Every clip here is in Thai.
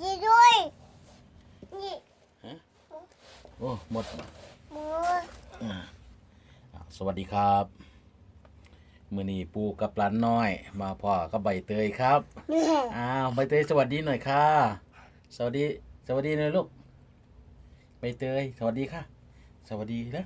จีด้วยนี่โอ้หมดหมูอ่าอ่าสวัสดีครับมือนี้ปูกับหลานน้อย มาพ่อกับใบเตยครับนี่อ้าวใบเตยสวัสดีหน่อยค่ะ สวัสดี สวัสดีหน่อยลูกใบเตยสวัสดีค่ะ สวัสดีนะ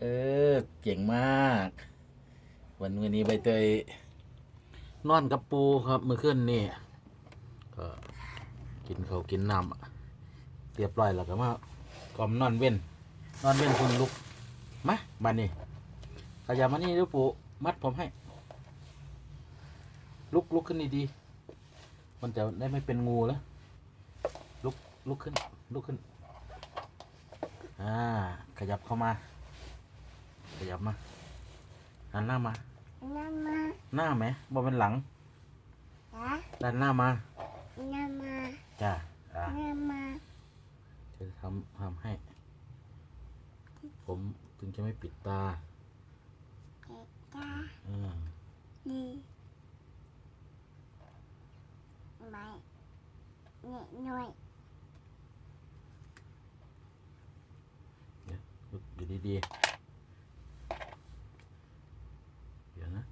เออเก่งมาก วันมื้อนี้ใบเตยนอนกับปูครับเมื่อคืนนี่ก็ กินเขาวกินน้ำอะเรียบร้อยแล้วก็มากอมนอนเว้นนอนเว้นคุณลุกมาบันนี้ขยับมานี่ดูปูมัดผมให้ ลุกลุกขึ้นดีๆมันจะได้ไม่เป็นงูแล้วลุกลุกขึ้น ลุกขึ้นอ่าขยับเข้ามา ขยับมาหันหน้ามาน้ำมาหน้าไหมบนเป็นหลังจ้ะด้านหน้ามา น้ำมาจ้าอ่าน้ำมาจะทำทำให้ ผมถึงจะไม่ปิดตาเด็กจ้าอ่านี่ไม่นี่หน่อยลุกอยู่ดีๆ เดี๋ยวนะ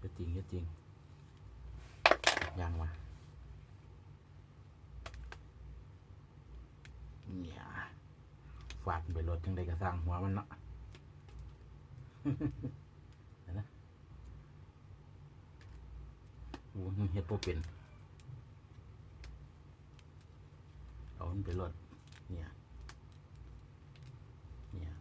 ก็จริงก็จริงยังมาเนี่ยฝาดไปรถจังใดก็สร้างหัวมันเนาะนะโอ้นเฮ็ดบ่เป็นเอามันไปรถเนี่ยเนี่ย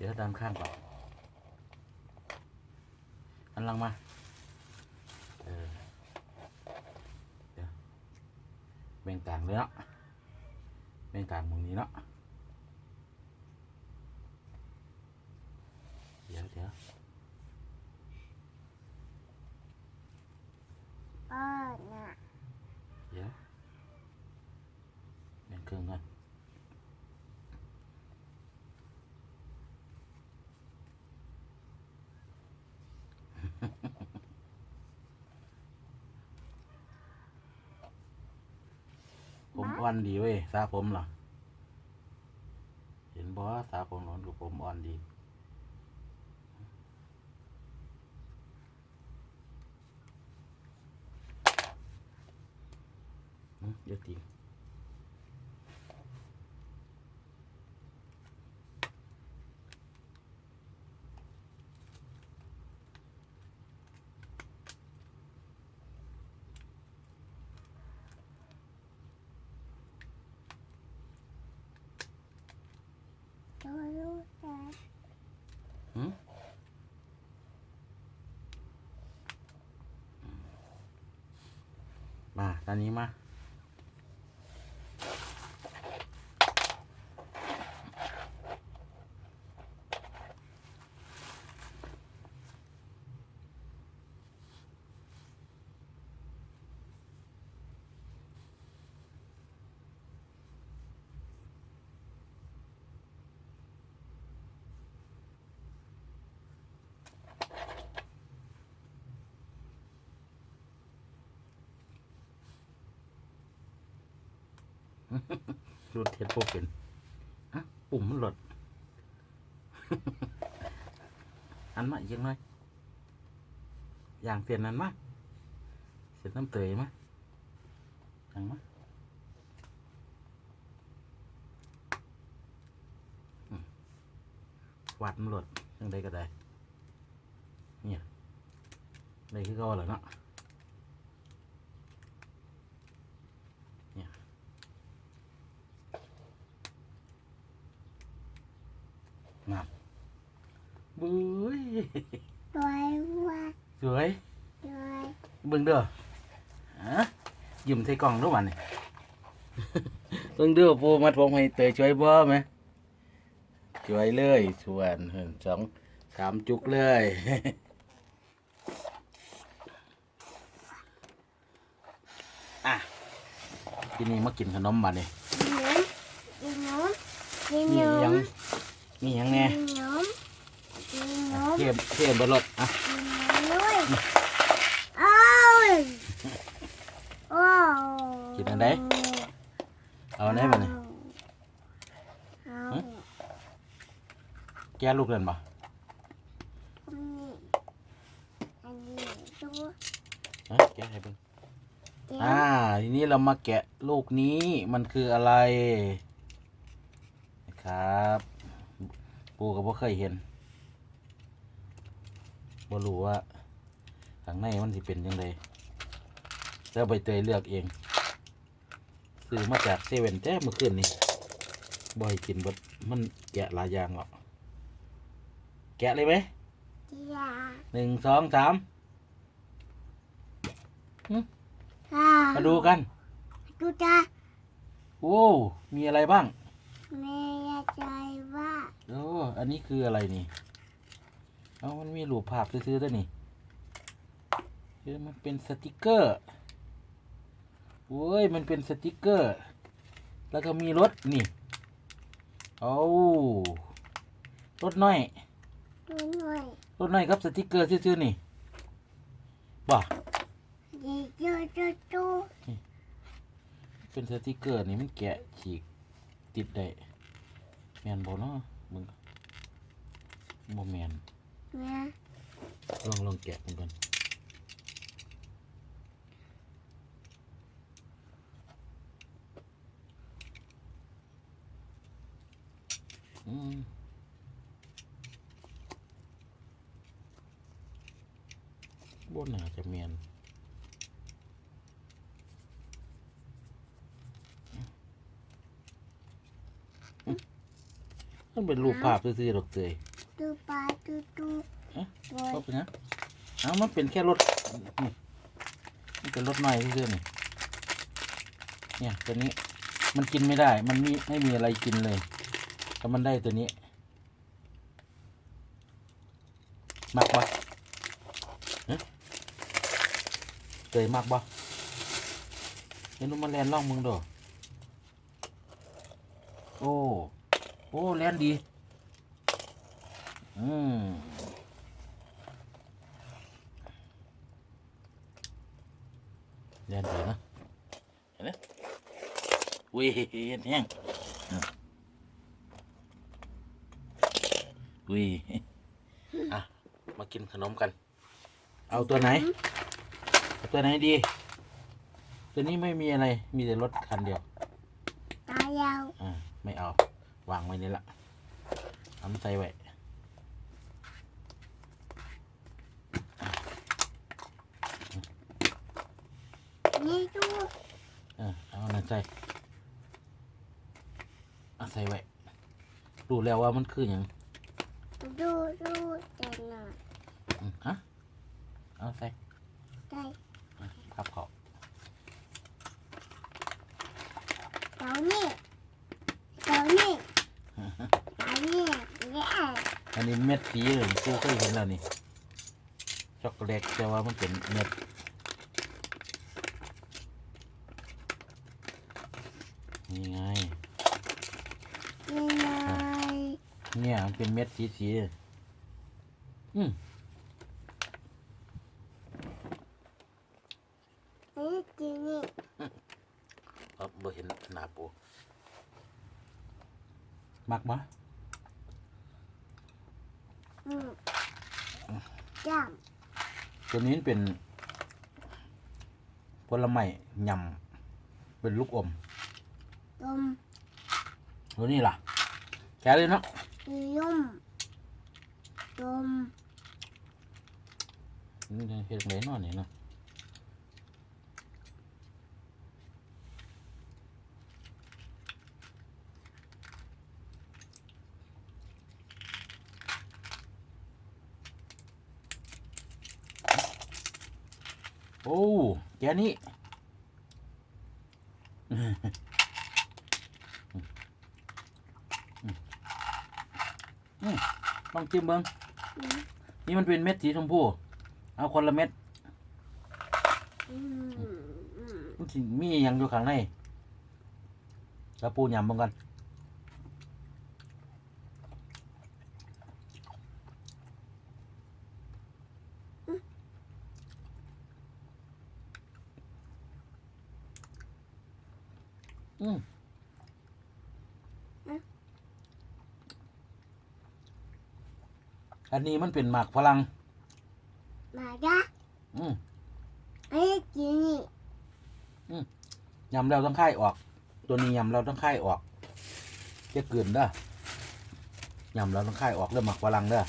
เดี๋ยวด้านข้างก่อนอันลังมา เออ เดี๋ยวแบ่งกลางเลยเนาะแบ่งกลางมุมนี้เนาะ เดี๋ยวเดี๋ยว ป้อน่ะ เดี๋ยวแบ่งครึ่งก่อนผม อนดีเว้ยสาผมเหรอเห็นบอสาผมหลอนกับผมอ่อนดีเดี๋ยวตี ดูดูจ้ะ หืม มาต รถเท็ดโปเป็นฮะปุ่มมันหลด อันมาอีกยังไงอย่างเปลี่ยนนั้นมาเสร็จน้ำเตยมาอย่างมาอืมวัดมันหลดยังไดก็ได้ เนี่ยได้คือก็เหรอเนาะ นั่นบุ้ยสวยว่ะสวยสวยเบิ่งเด้อฮะยิ้มใส่กล่องด้วยวันนี่เบิ่งเด้อปูมัดผมให้เตยช่วยบ่ไหมช่วยเลยชวนเหินสองสามจุกเลยที่นี่มากินขนมมาเนี่ยกินนมกินนมกินมีนหยัง มมีหยังแน่กินนมกินนมเทียบเทียบบนรถอะกินนมด้วยโอ้ยโอ้ยกินอันใดเอาอันไหนมาเนี่ยเอาหึแกลูกเล่นบ่อันนี้อันนี้ตัวฮะแกะให้เบิ่งเดี๋ยวอ่าทีนี้เรามาแกะลูกนี้มันคืออะไร นะครับ ปูก็บ่เคยเห็นบ่รู้ว่าข้างในมันสิเป็นยังไงแล้วใบเตยเลือกเองซื้อมาจากเซเว่นแต่เมื่อคืนนี้บ่ให้กินเบดมันแกะหลายอย่างหรอกแกะเลยไหมเดี๋ยวหนึ่งสองสามอ่ามาดูกัน ดูจ้าโอ้ มีอะไรบ้าง แม่อยากใจว่าโอ้อันนี้คืออะไรนี่เอามันมีรูปภาพซื้อๆด้วยนี่เฮ้ยมันเป็นสติกเกอร์โอ้ยมันเป็นสติกเกอร์ แล้วก็มีรถนี่เอารถน้อยดูหน่อยรถน้อยครับสติกเกอร์ซื้อๆนี่บ่าเดี๋ยวเจอเจอจูเป็นสติกเกอร์นี่มันแกะฉีก ติดได้แมนบ่เนาะมึงบ่แมนแม่ลองลองแกะมันก่อนอืมบนน่าจะเมียน มันเป็นรูปภาพซื่อๆหรอกเตยดูปลาดูดูเอ๊ะโอ้ยก็เป็นนะเอามันเป็นแค่รถนี่มันเป็นรถใหม่เพื่อนๆนี่เนี่ยตัวนี้มันกินไม่ได้ มันมีไม่มีอะไรกินเลยแต่มันได้ตัวนี้มักบ่ฮะเคยมักบ่เห็นมันแลนล่องมึงดอโอ้ โอ้แลนดี อืมเล่นไปนะเห็นไหมวิ่งแห้งวิ่งอะ มากินขนมกัน เอาตัวไหนเอาตัวไหนดี ตัวนี้ไม่มีอะไร มีแต่รถคันเดียวตายาวอ่า ไม่เอา วางไว้นี่ละเอามาใส่ไว้นี่ดูเออเอาอันนั้นใส่เอาใส่ไว้รู้แล้วว่ามันคืออย่างดูดูแต่หน่อยอืมฮะเอาใส่ ได้ พับเขา เต่านี่เต่านี่เต่านี่เย้ อันนี้เม็ดสีเลยกูเคยเห็นแล้วนี่ช็อกโกแลตแต่ว่ามันเป็นเม็ดนี่ไงนี่ไงเนี่ยมันเป็นเม็ดสีสีอืมนี่จีนี่เอาบ่เห็นหน้าปูมักมะอืม จ้ามตัวนี้เป็นผลไม้ยำเป็นลูกอม ลมตัวนี้ล่ะ แกะเลยเนาะยุ่มลมนี่เฮ็ดไหนนอนนี่เนาะ โอ้แกนี่อืมลองจิ้มเบิ้งนี่มันเป็นเม็ดสีชมพู เอาคนละเม็ดมันมีอย่างอยู่ข้างในแล้วปูยำบ้างกันอืมอั นนี้มันเป็นหมากฝรั่งมาจ้ะอืมไอ้กินนี่ยำแล้วต้องค่ายออก ตัวนี้ยำเราต้องค่ายออกจะเกินเด้อยำเราต้องค่ายออกเริ่มหมักฝรั่งเด้อ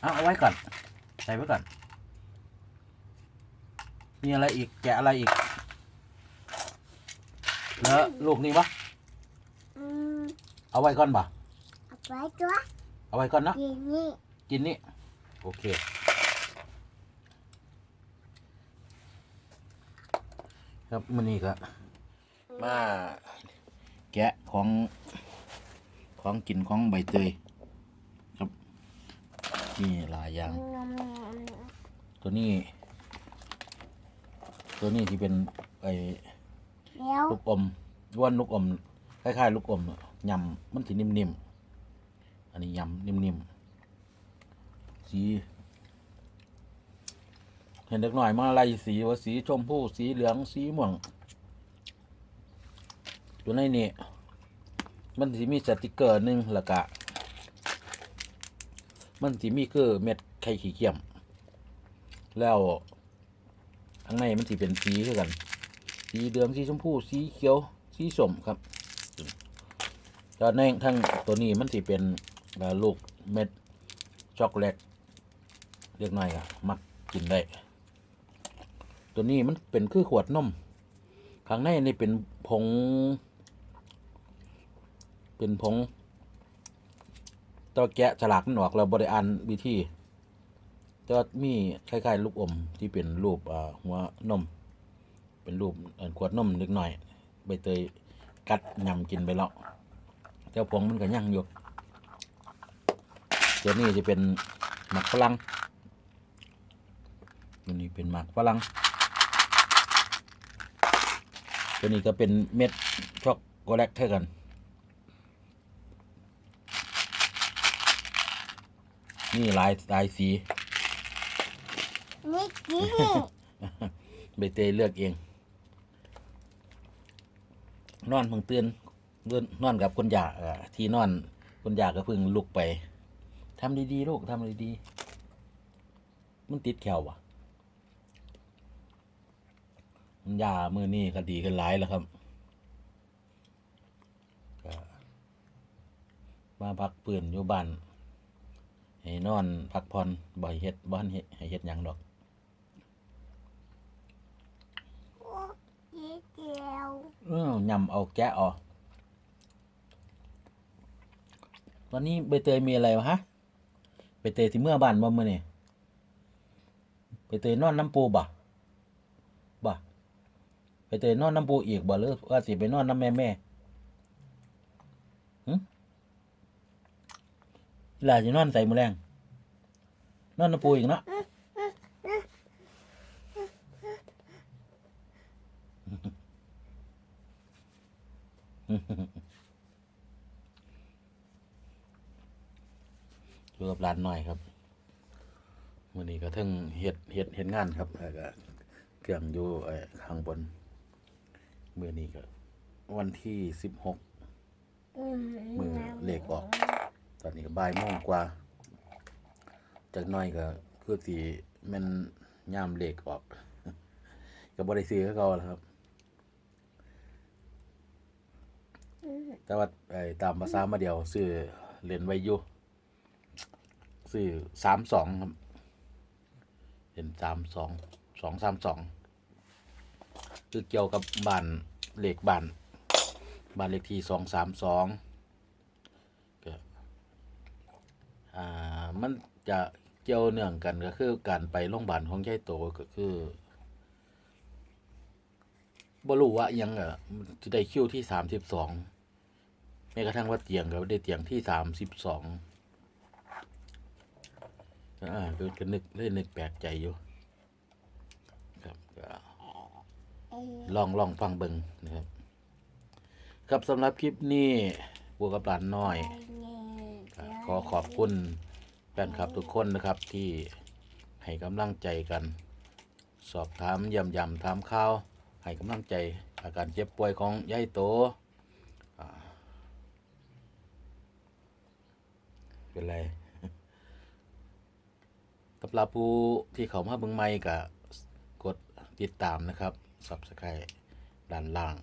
เอาเอาไว้ก่อน ใส่ไว้ก่อน มีอะไรอีกแกะอะไรอีก แล้วลูกนี้ปะอืมเอาไว้ก่อนปะเอาไปจ้ะเอาไว้ก่อนเนาะกินนี่ กินนี่โอเค ครับมันนี่ก็มาแกะของของกินของใบเตยครับนี่หลายอย่างงมงมตัวนี้ ตัวนี้ที่เป็นไอ้เดี๋ยวลูกอมว้วนลูกอมคล้ายๆลูกอมอะยำมันสีนิ่มๆอันนี้ยำนิ่มๆ สีเห็นเด็กหน่อยมาไล่สีว่าสีชมพูสีเหลืองสีม่วงตัวในนี่มันสีมีสติกเกอร์หนึ่งล้วก็มันสีมีเกอเม็ดไข่ขี้เกียม แล้วข้างในมันสีเป็นสีคือกัน สีเหลืองสีชมพูสีเขียวสีส้มครับตอนในทั้งตัวนี้มันสิเป็นลูกเม็ดช็อกโกแลต เรียกหน่อยอะมักกินได้ ตัวนี้มันเป็นคือขวดนมข้างในนี่เป็นผง เป็นผงตัวแกะฉลากมันออกเราบริอ่านวิธีจะมีคล้ายๆลูกอมที่เป็นรูปอ่าหัวนม เป็นรูปขวดนมเล็กหน่อย ใบเตยกัดยำกินไปแล้วแต่ผงมันก็ยั่งอยู่ตัวนี้จะเป็นหมักฝรั่ง ตัวนี้เป็นหมักฝรั่งตัวนี้ก็เป็นเม็ดช็อกโกแลตเท่ากัน นี่ลายลายสีนี่กินนี่ใบเตยเลือกเอง นอนเพิ่งตื่นเดินนอนกับคุณยาเอ่อที่นอนคุณยาก็เพิ่งลุกไปทำดีๆลูกทำดีๆมันติดแขววะคุณ ยามือนี่ก็ดีกันหลายแล้วครับก็มาพักปืนอยู่บ้านให้นอนพักผ่อนบ่ให้เฮ็ดบ้านเฮ็ดให้เฮ็ดหยังดอกโอ้ยเดียวเออยำเอาแกะออกตอนนี้ใบเตยมีอะไรวะฮะใบเตยที่เมื่อบ้านบ่เมื่อนี่ใบเตยนอนน้ำปูบ่บ่ใบ เตยนอนน้ำปูอีกบ่หรือว่าสิไปนอนน้ำแม่แม่หึหลาจะนอนใส่มือแรงนอนน้ำปูอีกเนาะอยู่กับร้านหน่อยครับวันนี้ก็ทั้งเฮ็ดเฮ็ดเฮ็ดงานครับแล้วก็เครื่องอยู่ข้างบน เมื่อนี้ก็วันที่สิบหกอืมมือเลขออก ตอนนี้ก็บ่ายโมงกว่า จากหน้อยก็คือสีมันย่ามเลขออกก็บริซื้อเขาก็แล้วครับอืมแต่ว่าไอ้ตามภาษามาเดียวซื้อเรียนไว้อยู่ซื้อสามสองครับเรียนสามสองสองสามสอง คือเกี่ยวกับบ้านเลขบ้านบ้านเลขที่สองสามสองอ่ามันจะเกี่ยวเนื่องกันก็คือการไปโรงพยาบาลของยายโตก็คือบรู้ว่าอิหยังอะมันจะได้คิวที่สามสิบสองแม้กระทั่งว่าเตียงก็ได้เตียงที่สามสิบสองอ่าก็ก็นึกเลยนึกแปลกใจอยู่ ครับก็ เอ้ย ลองลองฟังเบิงนะครับ ครับสำหรับคลิปนี้บัวกับหลานน้อย ขอขอบคุณแฟนคลับทุกคนนะครับที่ให้กำลังใจกัน สอบถามย่ำยำถามข่าว ให้กำลังใจอาการเจ็บป่วยของยายโตอ่าเป็นไรกับลาผู้ที่เขามาเบิ่งใหม่ก็กดติดตามนะครับ Subscribe ด้านล่าง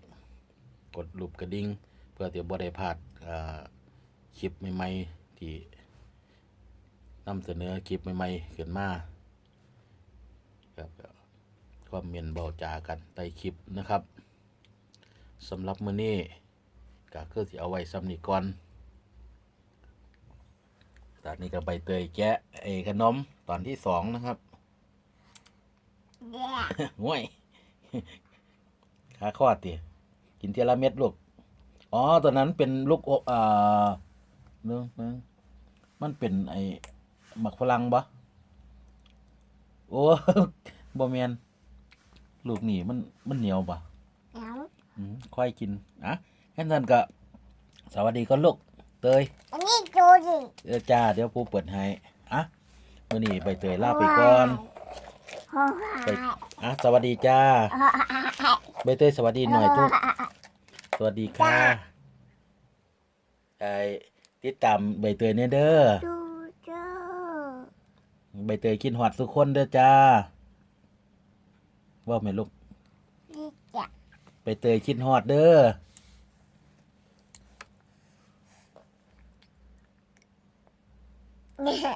กดรูปกระดิ่ง เพื่อที่บ่ได้พลาดอ่าคลิปใหม่ๆที่นำเสนอคลิปใหม่ๆขึ้นมาครับความเมียนเบาจากันใต้คลิปนะครับสำหรับมื้อนี้ก็คือสิเอาไว้ซ้ำนี้ก่อนตอนนี้ก็ใบเตยแกะไอ้ขนมตอนที่สองนะครับเดี๋ยวห่วย ขาคลอดติกินเทยละเม็ดลูก อ๋อตัวนั้นเป็นลูกอกอ่าเนึงนึงมันเป็นไอ้หมักฝรั่งบ่โอ้บ่แมนลูกนี่มันมันเหนียวบ่เอาอืมค่อยกินอะแค่นั้นก็ สวัสดีก็ลูกเตยอันนี้ดูดิเดี๋ยวจ้า เดี๋ยวปูเปิดให้อะมื้อนี้ใบเตยลาไปก่อนโอ้ย ไปอะสวัสดีจ้าใบเตยสวัสดีหน่อยทุกสวัสดีค่ะไอติดตามใบเตยเนี่ยเด้อดูเจ้าใบเตยกินหอดทุกคนเด้อจ้าว่าไหมลูกนี่จะใบเตยคิดหอดเด้อเนี่ย